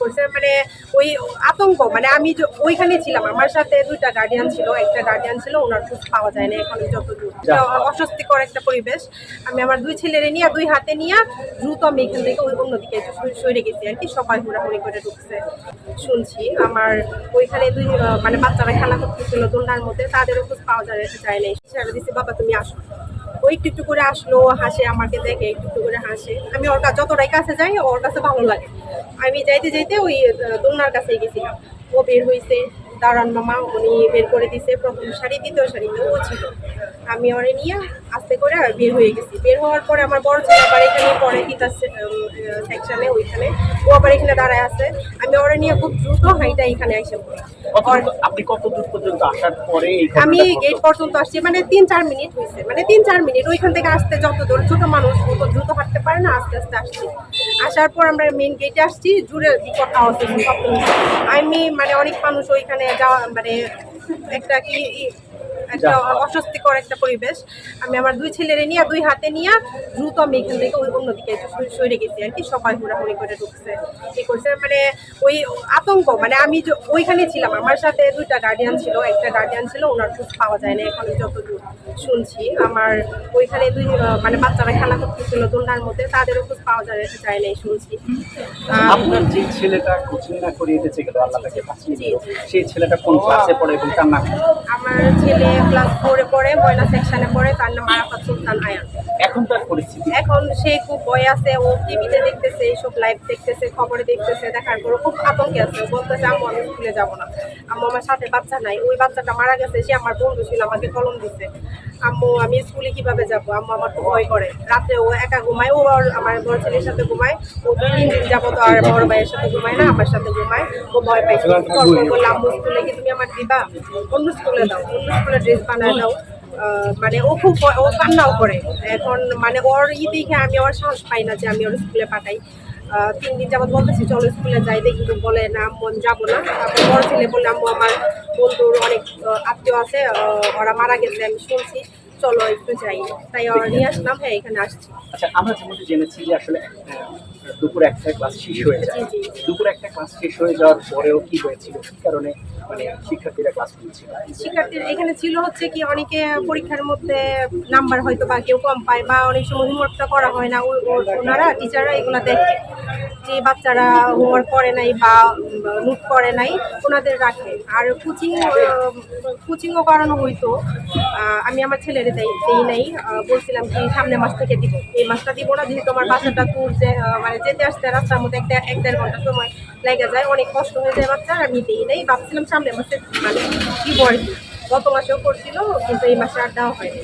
করছে মানে ওই আতঙ্ক মানে আমি ওইখানে ছিলাম আমার সাথে দুইটা গার্ডিয়ান ছিল একটা গার্ডিয়ান ছিল ওনার খোঁজ পাওয়া যায় না এখন যত দূর অস্বস্তিকর একটা পরিবেশ। আমি আমার দুই ছেলেরে নিয়ে দুই হাতে নিয়ে দ্রুত আমি এখান থেকে ওই অন্যদিকে সরে- গেছি আর কি সবাই হুড়াহুড়ি করে ঢুকছে। শুনছি আমার ওইখানে দুই মানে বাচ্চারা খেলা করতেছিল দোলনার মধ্যে তাদেরও খোঁজ পাওয়া যায় যায় নাই। সেটা দিচ্ছি বাবা তুমি আসো। ও একটু একটু করে আসলো হাসে আমাকে দেখে একটু একটু করে হাসে। আমি ওর কাছে যতটাই কাছে যাই ওর কাছে ভালো লাগে। আমি যাইতে যাইতে ওই দোলনার কাছে গেছিলাম। ও বের হয়েছে দাঁড়ান মামা, উনি বের করে দিছে। প্রথম শাড়ি, দ্বিতীয় শাড়িতে ও ছিল। আমি ওরে নিয়ে আস্তে করে বের হয়ে গেছি। বের হওয়ার পরে আমার বড় ছেলে আবার এখানে পরে কিতা সেকশনে ওইখানে। ও আবার এখানে দাঁড়ায় আছে। আমি ওরে নিয়ে খুব দ্রুত হাইটা এখানে এসে পড়ি। আপনি কত দূর পর্যন্ত আসার পরে আমি গেট পর্যন্ত আসছি মানে তিন চার মিনিট হয়েছে মানে তিন চার মিনিট ওইখান থেকে আসতে যত দূর ছোট মানুষ অত দ্রুত হাঁটতে পারে না আস্তে আস্তে আসছি। আসার পর আমরা মেন গেটে আসছি জুড়ে বিকট আওয়াজ হচ্ছে, আমি মানে অনেক মানুষ ওইখানে যাওয়া মানে একটা কি একটা অস্বস্তিকর একটা পরিবেশ। আমি আমার দুই ছেলেরে নিয়ে দুই হাতে নিয়ে দ্রুত আমি এখান থেকে ওই অন্যদিকে সরে- গেছি আর কি। সবাই হুড়াহুড়ি করে ঢুকছে কি করছে। মানে ওই আতঙ্ক মানে আমি ওইখানে ছিলাম। আমার সাথে দুইটা গার্ডিয়ান ছিল একটা গার্ডিয়ান ছিল ওনার খোঁজ পাওয়া যায় না এখন যতদূর শুনছি। আমার ওইখানে দুই মানে বাচ্চারা খেলা করতেছিল দোলনার মধ্যে তাদেরও খোঁজ পাওয়া যায় যায় নাই শুনছি। আপনার যে ছেলেটা কোচিং না করিয়ে দিতে গেল আল্লাহ তাকে বাঁচিয়ে। সেই ছেলেটা কোন ক্লাসে পড়ে এবং তার নাম? আমার ছেলে ক্লাস ফোরে পড়ে ময়লা সেকশনে পড়ে তার নাম আরাফাত সুলতান আয়ান। এখন তার পরিস্থিতি? এখন সে খুব ভয় আছে ও টিভিতে দেখতেছে এইসব লাইভ দেখতেছে খবরে দেখতেছে দেখার পর খুব আতঙ্কে আছে। বলতেছে আম্মু আমি স্কুলে যাব না। আম্মু আমার সাথে বাচ্চা নাই। ওই বাচ্চাটা মারা গেছে সে আমার বন্ধু ছিল আমাকে কলম দিছে। আম্মু আমি স্কুলে কীভাবে যাব? আম্মু আমার খুব ভয় করে। রাতে ও একা ঘুমায় ও আমার বড় ছেলের সাথে ঘুমায়। ও দুই তিন দিন যাব তো আর বড় ভাইয়ের সাথে ঘুমায় না আমার সাথে ঘুমায়। ও ভয় পাইছে বললাম আম্মু স্কুলে কি তুমি আমার দিবা? অন্য স্কুলে দাও অন্য স্কুলে ড্রেস বানায় দাও মানে ও খুব ও কান্নাও করে। এখন মানে ওর ই দেখে আমি ওর সাহস পাই না যে আমি ওর স্কুলে পাঠাই। তিন দিন যাবত বলতেছি চলো স্কুলে যাই দেখি। কিন্তু বলে না মন যাব না। তারপর বড় ছেলে বললে আম্মু আমার বন্ধুর অনেক আত্মীয় আছে ওরা মারা গেছে আমি শুনছি। চলো একটু যাই। তাই ওরা নিয়ে আসলাম হ্যাঁ এখানে আসছি। আচ্ছা আমরা যেমনটি জেনেছি যে আসলে দুপুর একটা ক্লাস শেষ হয়ে যায়। দুপুর একটা ক্লাস শেষ হয়ে যাওয়ার পরেও কি হয়েছিল? কি কারণে মানে শিক্ষার্থীরা এখানে ছিল হচ্ছে কি, অনেকে পরীক্ষার মধ্যে নাম্বার হয়তো বা কেউ কম পায় বা অনেক সময় হোমওয়ার্কটা করা হয় না। ওনারা টিচাররা এগুলো দেখে যে বাচ্চারা হোমওয়ার্ক করে নাই বা নোট করে নাই, ওনাদের রাখে। আর কোচিং কোচিংও করানো হইতো। আমি আমার ছেলের দেই দেই নাই। বলছিলাম কি, সামনে মাস থেকে দিব। এই মাসটা দিব না, যেহেতু আমার বাসাটা দূর যে মানে যেতে আসতে রাস্তার মধ্যে এক দেড় ঘণ্টা সময়। লেগে যায়, অনেক কষ্ট হয়ে যায় বাচ্চা আমি দিই নাই। ভাবছিলাম সামনে মাসে মানে দিব আর গত মাসেও করছিল, কিন্তু এই মাসে আর দেওয়া হয়নি।